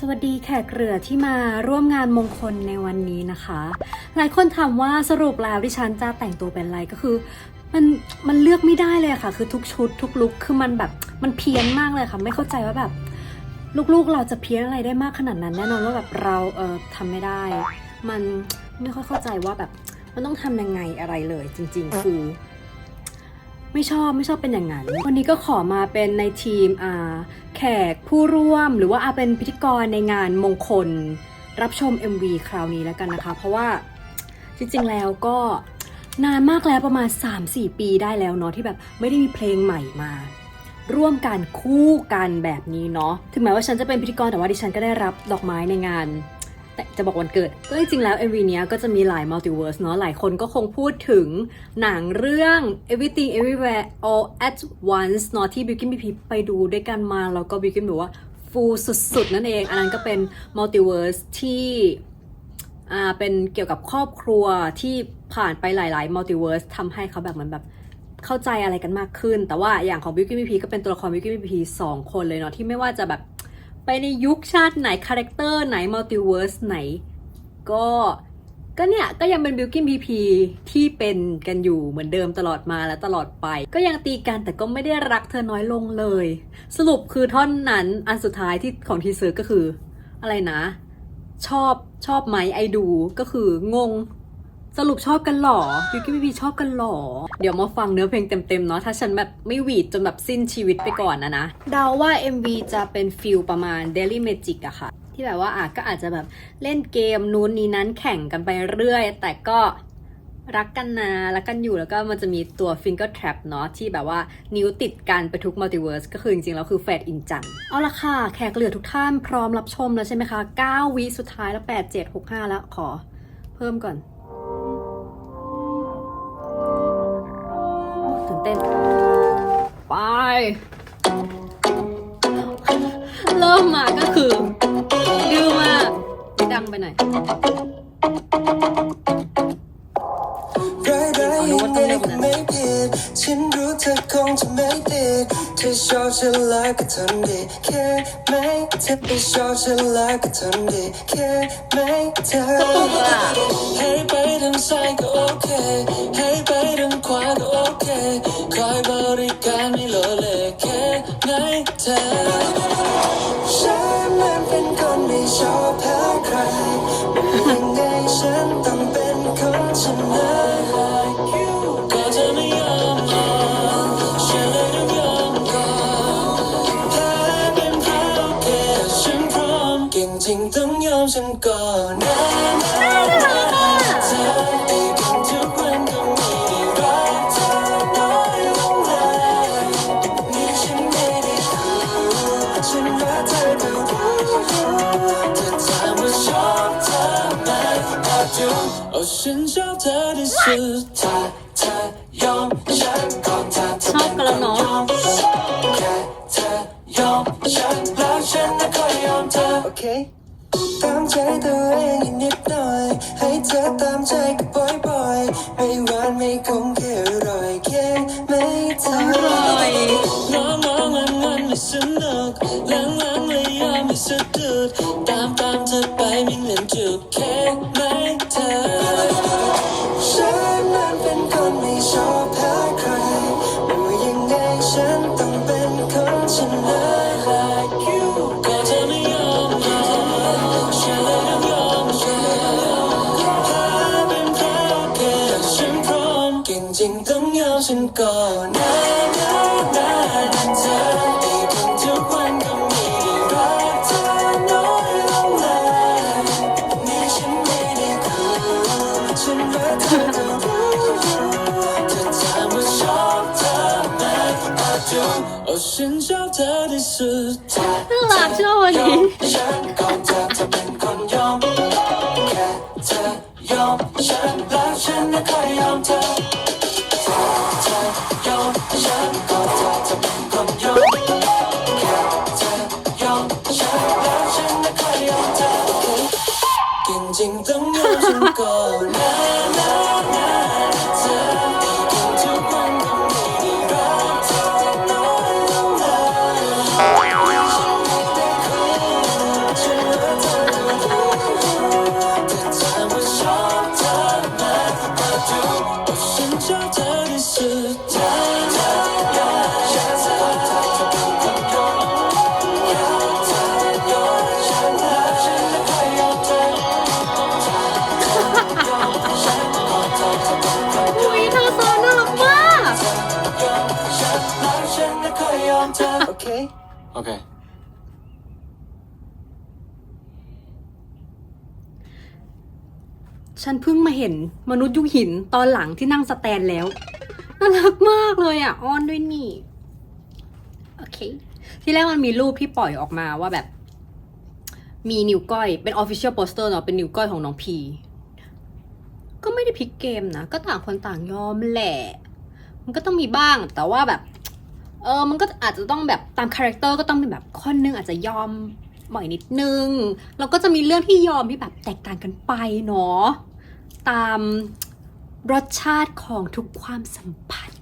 สวัสดีแขกเรือที่มาร่วมงานมงคลในวันนี้นะคะ หลายคนถามว่าสรุปแล้วดิฉันจะแต่งตัวเป็นอะไรก็คือ มันมันเลือกไม่ได้เลยค่ะ คือทุกชุด ทุกลุคคือมันแบบมันเพี้ยนมากเลยค่ะ ไม่เข้าใจว่าแบบ ลูกๆเราจะเพี้ยนอะไรได้มากขนาดนั้น แน่นอนว่าแบบเราเออทำไม่ได้ มันไม่ค่อยเข้าใจว่าแบบมันต้องทำยังไงอะไรเลย จริง ๆ คือ ไม่ชอบไม่ชอบเป็นอย่างนั้น วันนี้ก็ขอมาเป็นในทีมอาแขกผู้ร่วมหรือว่าอาเป็นพิธีกรในงานมงคล รับชม MV คราวนี้แล้วกันนะคะ เพราะว่าจริงๆแล้วก็นานมากแล้วประมาณ 3-4 ปีได้แล้วเนาะที่แบบไม่ได้มีเพลงใหม่มา ร่วมกันคู่กันแบบนี้เนาะถึงแม้ว่าฉันจะเป็นพิธีกรแต่ว่าดิฉันก็ได้รับดอกไม้ในงาน แต่จะบอกวันเกิด ก็จริงๆแล้ว MV เนี้ยก็จะมีหลายมัลติเวิร์สเนาะหลายคนก็คงพูดถึงหนังเรื่อง Everything Everywhere All at Once เนาะที่บิวกินบีพีไปดูด้วยกันมา แล้วก็บิวกินบอกว่าฟูสุดๆ นั่นเอง อันนั้นก็เป็นมัลติเวิร์สที่อ่าเป็นเกี่ยวกับครอบครัวที่ผ่านไปหลายๆมัลติเวิร์สทำให้เขาแบบเหมือนแบบเข้าใจอะไรกันมากขึ้น แต่ว่าอย่างของบิวกิ้นบีพีก็เป็นตัวละครบิวกิ้นบีพีสองคนเลยเนาะที่ไม่ว่าจะแบบ ไปในยุคชาติไหนคาแรคเตอร์ไหนมัลติเวิร์สไหน ก็ก็เนี่ย ก็ยังเป็นบิวกิ้นพีพีที่เป็นกันอยู่เหมือนเดิมตลอดมาและตลอดไป ก็ยังตีกันแต่ก็ไม่ได้รักเธอน้อยลงเลย สรุปคือท่อนนั้นอันสุดท้ายที่ของทีเซอร์ก็คือ อะไรนะ ชอบชอบไหมไอดูก็คืองง สรุปชอบกันหรอบิวกิ้นพีชอบกันหรอ เดี๋ยวมาฟังเนื้อเพลงเต็มๆเนาะถ้าฉันแบบไม่หวีดจนแบบสิ้นชีวิตไปก่อนนะนะเดาว่า MV จะเป็นฟิลประมาณ Daily Magic อะค่ะ ที่แบบว่าอาจก็อาจจะแบบเล่นเกมนู้นนี้นั้นแข่งกันไปเรื่อย แต่ก็รักกันนะรักกันอยู่แล้วก็มันจะมีตัว Finger Trap เนาะที่แบบว่านิ้วติดกันไปทุกมัลติเวิร์สก็คือจริงๆ แล้วคือแฟดอินจังเอาละค่ะ แขกเหลือทุกท่านพร้อมรับชมแล้วใช่ไหมคะ 9 วิสุดท้ายแล้ว 8 7 6 5 แล้วขอเพิ่มก่อน ตื่นเต้น ไป เริ่มมาก็คือดื้อมากดังไปหน่อยร้ายร้ายยังไงก็ไม่ผิดฉันรู้เธอคงจะไม่ติดเธอชอบฉันแล้วก็ทำดีแค่ไม่เธอไม่ชอบฉัน แล้วก็ทำดีแค่ไม่เธอให้ไปทางซ้ายก็โบ่อยๆไม่หวานไม่คง คนช น่า okay? Okay. ฉันเพิ่งมาเห็นมนุษย์ยุคหินตอนหลังที่นั่งสแตนแล้ว น่ารักมากเลยอะ อ้อนด้วยนี่ โอเค ที่แรกมันมีรูปที่ปล่อยออกมาว่าแบบ มีนิ้วก้อยเป็น Official Poster เนาะเป็นนิ้วก้อยของน้องพี ก็ไม่ได้พลิกเกมนะ ก็ต่างคนต่างยอมแหละ มันก็ต้องมีบ้างแต่ว่าแบบ เออมันก็อาจจะต้องแบบตามคาแรคเตอร์ก็ต้องเป็นแบบคนนึงอาจจะยอมบ่อยนิดนึง แล้วก็จะมีเรื่องที่ยอมที่แบบแตกต่างกันไปเนาะตามรสชาติของทุกความสัมพันธ์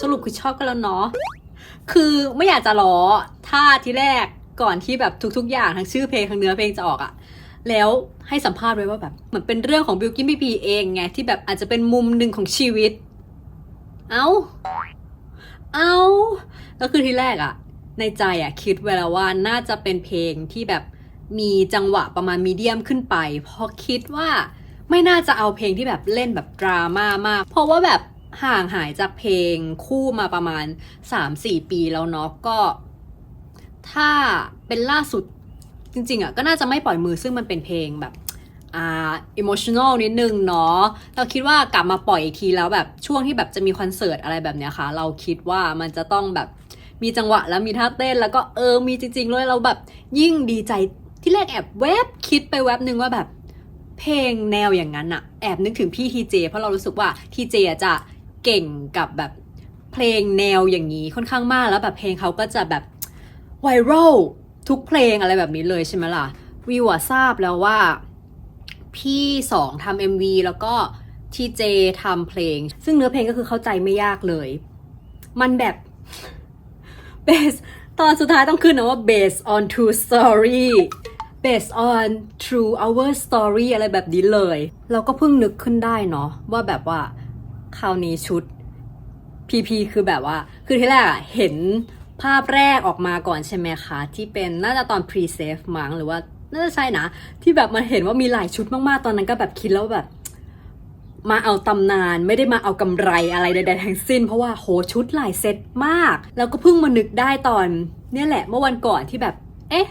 สรุปคือชอบกันแล้วเนาะคือไม่อยากจะล้อถ้าทีแรกก่อนที่แบบทุก ๆ อย่างทั้งชื่อเพลงทั้งเนื้อเพลงจะออกอะแล้วให้สัมภาษณ์ไว้ว่าแบบเหมือนเป็นเรื่องของบิลกิ้นพีพีเองไงที่แบบอาจจะเป็นมุมหนึ่งของชีวิต เอ้า เอาแล้วคือที่แรกอะในใจอะคิดไว้แล้วว่าน่าจะเป็นเพลงที่แบบมีจังหวะประมาณมีเดียมขึ้นไป เพราะคิดว่าไม่น่าจะเอาเพลงที่แบบเล่นแบบดราม่ามาก เพราะว่าแบบห่างหายจากเพลงคู่มาประมาณ 3-4 ปีแล้วเนาะก็ ถ้าเป็นล่าสุดจริงๆอะก็น่าจะไม่ปล่อยมือซึ่งมันเป็นเพลงแบบ อ่า emotional นิดนึงเนาะเราคิดว่ากลับมาปล่อยอีกทีแล้วแบบช่วงที่แบบจะมีคอนเสิร์ตอะไรแบบเนี้ยค่ะ เราคิดว่ามันจะต้องแบบมีจังหวะแล้วมีท่าเต้น แล้วก็เออมีจริงๆเลยเราแบบยิ่งดีใจที่แรกแอบแวบคิดไปแวบนึงว่าแบบเพลงแนวอย่างนั้นอะแอบนึกถึงพี่ทีเจเพราะเรารู้สึกว่าทีเจจะเก่งกับแบบเพลงแนวอย่างนี้ค่อนข้างมากแล้วแบบเพลงเขาก็จะแบบไวรัลทุกเพลงอะไรแบบนี้เลยใช่ไหมล่ะวิวทราบแล้วว่า พี่สองทำ MV แล้วก็ทีเจทำเพลง ซึ่งเนื้อเพลงก็คือเข้าใจไม่ยากเลย มันแบบ based ตอนสุดท้ายต้องขึ้นนะว่า based on true story based on true our story อะไรแบบนี้เลย เราก็เพิ่งนึกขึ้นได้เนาะว่าแบบว่าคราวนี้ชุด PP คือแบบว่า คือที่แรกเห็นภาพแรกออกมาก่อนใช่ไหมคะ ที่เป็นน่าจะตอน pre-save มั้งหรือว่า น่าจะใช่นะ ที่แบบมันเห็นว่ามีหลายชุดมากๆ ตอนนั้นก็แบบคิดแล้วแบบ มาเอาตำนานไม่ได้มาเอากำไรอะไรใดๆทั้งสิ้น เพราะว่าโหชุดหลายเซตมาก แล้วก็เพิ่งมานึกได้ตอน เนี่ยแหละเมื่อวันก่อนที่แบบ เอ๊ะ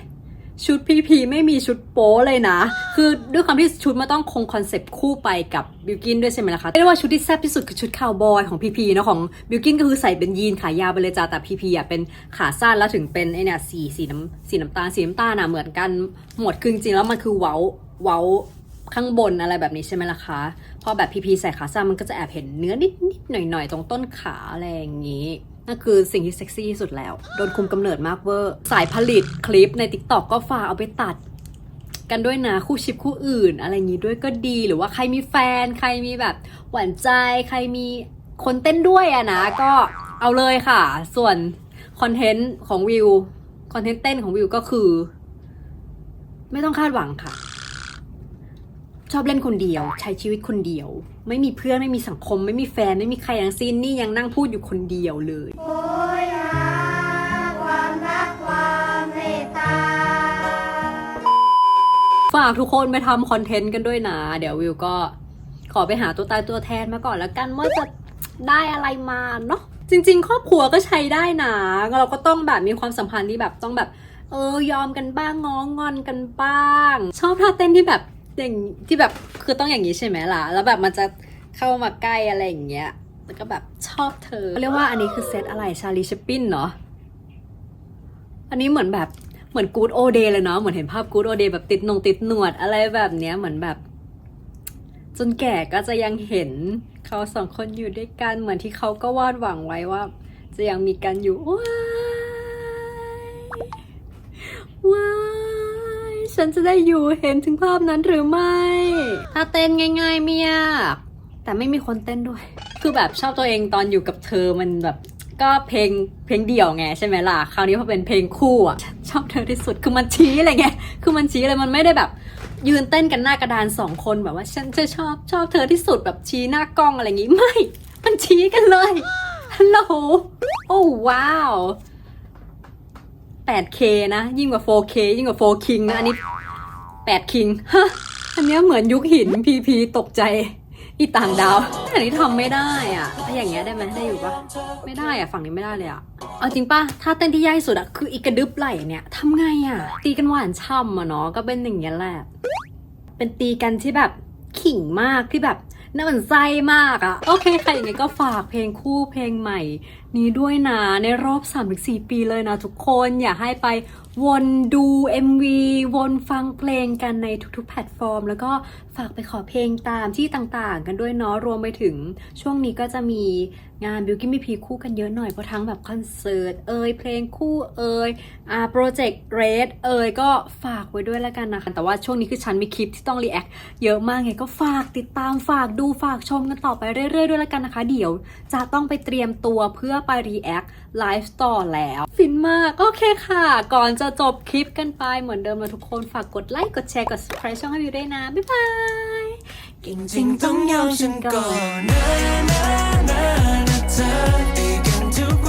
ชุดพีพีไม่มีชุดโป๊เลยนะ คือด้วยความที่ชุดมันต้องคงคอนเซปต์คู่ไปกับบิวกินด้วยใช่ไหมล่ะคะเรียกว่าชุดที่แซ่บที่สุดคือชุดคาวบอยของพีพีนะของบิวกินก็คือใส่เป็นยีนขายาวไปเลยจ้าแต่พีพีอะเป็นขาสั้นแล้วถึงเป็นไอเนี่ยสีสีน้ำสีน้ำตาลสีน้ำตาลอะเหมือนกันหมดคือจริงๆแล้วมันคือเว้าเว้าข้างบนอะไรแบบนี้ใช่ไหมล่ะคะ พอแบบพีพีใส่ขาสั้นมันก็จะแอบเห็นเนื้อนิดนิดหน่อยหน่อยๆตรงต้นขาอะไรอย่างนี้ นั่นคือสิ่งที่เซ็กซี่ที่สุดแล้ว โดนคุมกำเนิดมากเวอร์ สายผลิตคลิปใน t ิ k t o k ก็ฝากเอาไปตัด กันด้วยนะ คู่ชิปคู่อื่น อะไรอย่างนี้ด้วยก็ดีหรือว่าใครมีแฟน ใครมีแบบหวานใจ ใครมีคนเต้นด้วยอะนะ ก็เอาเลยค่ะ ส่วนคอนเทนต์ของวิวคอนเทนต์เต้นของวิวก็คือ ไม่ต้องคาดหวังค่ะ ชอบเล่นคนเดียว ใช้ชีวิตคนเดียว ไม่มีเพื่อนไม่มีสังคม ไม่มีแฟนไม่มีใครทั้งสิ้นนี่ยังนั่งพูดอยู่คนเดียวเลยโอยหาความรักความเมตตาฝากทุกคนไปทำคอนเทนต์กันด้วยนะ เดี๋ยววิวก็ขอไปหาตัวตายตัวแทนมาก่อนแล้วกันว่าจะได้อะไรมาเนาะจริง ๆ ครอบครัวก็ใช้ได้นะเราก็ต้องแบบมีความสัมพันธ์ที่แบบต้องแบบ เออยอมกันบ้างง้องอนกันบ้าง ชอบท่าเต้นที่แบบ อย่างที่แบบคือต้องอย่างนี้ใช่ไหมล่ะ แล้วแบบมันจะเข้ามาใกล้อะไรอย่างเงี้ยแล้วก็แบบชอบเธอเรียกว่าอันนี้คือเซตอะไรชาลีชปินเนาะอันนี้เหมือนแบบเหมือนกู๊ดโอเดย์เลยเนาะเหมือนเห็นภาพกู๊ดโอเดย์แบบติดนงติดหนวดอะไรแบบเนี้ยเหมือนแบบ จนแก่ก็จะยังเห็นเขาสองคนอยู่ด้วยกันเหมือนที่เขาก็วาดหวังไว้ว่า จะยังมีกันอยู่ว้ายว้าย ฉันจะได้อยู่เห็นถึงภาพนั้นหรือไม่ ถ้าเต้นง่ายๆไม่ยาก แต่ไม่มีคนเต้นด้วย คือแบบชอบตัวเองตอนอยู่กับเธอมันแบบก็เพลงเพลงเดี่ยวไงใช่ไหมล่ะ คราวนี้พอเป็นเพลงคู่อะชอบเธอที่สุดคือมันชี้อะไรเงี้ยคือมันชี้เลยมันไม่ได้แบบ ยืนเต้นกันหน้ากระดานสองคนแบบว่าฉันจะชอบชอบเธอที่สุดแบบชี้หน้ากล้องอะไรอย่างงี้ไม่ มันชี้กันเลยฮัลโหลโอ้ว้าว 8K นะ ยิ่งกว่า 4K ยิ่งกว่า 4 King นะอันนี้ 8 King ฮะอันเนี้ยเหมือนยุคหินพีพีตกใจอีต่างดาวอันนี้ทำไม่ได้อะถ้าอย่างเงี้ยได้ไหมได้อยู่ปะไม่ได้อะฝั่งนี้ไม่ได้เลยอะเอาจริงปะถ้าเต้นที่ยากสุดอะคืออีกระดึบไหลเนี่ยทำไงอะ ตีกันหวานช่ำอะเนาะก็เป็นอย่างเงี้ยแหละเป็นตีกันที่แบบขิงมากที่แบบ น่ามันไส้มากอะโอเคค่ะอย่างไงก็ฝากเพลงคู่เพลงใหม่ นี้ด้วยนะ ในรอบ 3-4 ปีเลยนะทุกคนอย่าให้ไปวนดู MV วนฟังเพลงกันในทุกๆ แพลตฟอร์ม แล้วก็ฝากไปขอเพลงตามที่ต่างๆ กันด้วยเนาะรวมไปถึงช่วงนี้ก็จะมีงานบิวกิ้นมีพีคู่กันเยอะหน่อย เพราะทั้งแบบคอนเสิร์ตเอ่ยเพลงคู่เอ่ยอ่าโปรเจกต์เรดเอ่ยก็ฝากไว้ด้วยแล้วกันนะคะ แต่ว่าช่วงนี้คือฉันมีคลิปที่ต้องรีแอคเยอะมากไงก็ฝากติดตามฝากดูฝากชมกันต่อไปเรื่อยๆด้วยแล้วกันนะคะ เดี๋ยวจะต้องไปเตรียมตัวเพื่อไปรีแอคไลฟ์ต่อแล้ว ฟินมากโอเคค่ะ ก่อนจะจบคลิปกันไปเหมือนเดิมนะทุกคนฝากกดไลค์กดแชร์กด subscribe ช่องให้วิวด้วยนะบ๊ายบายเก่งจริงต้องยอมฉันก่อนนนะนะนะ turn, begin to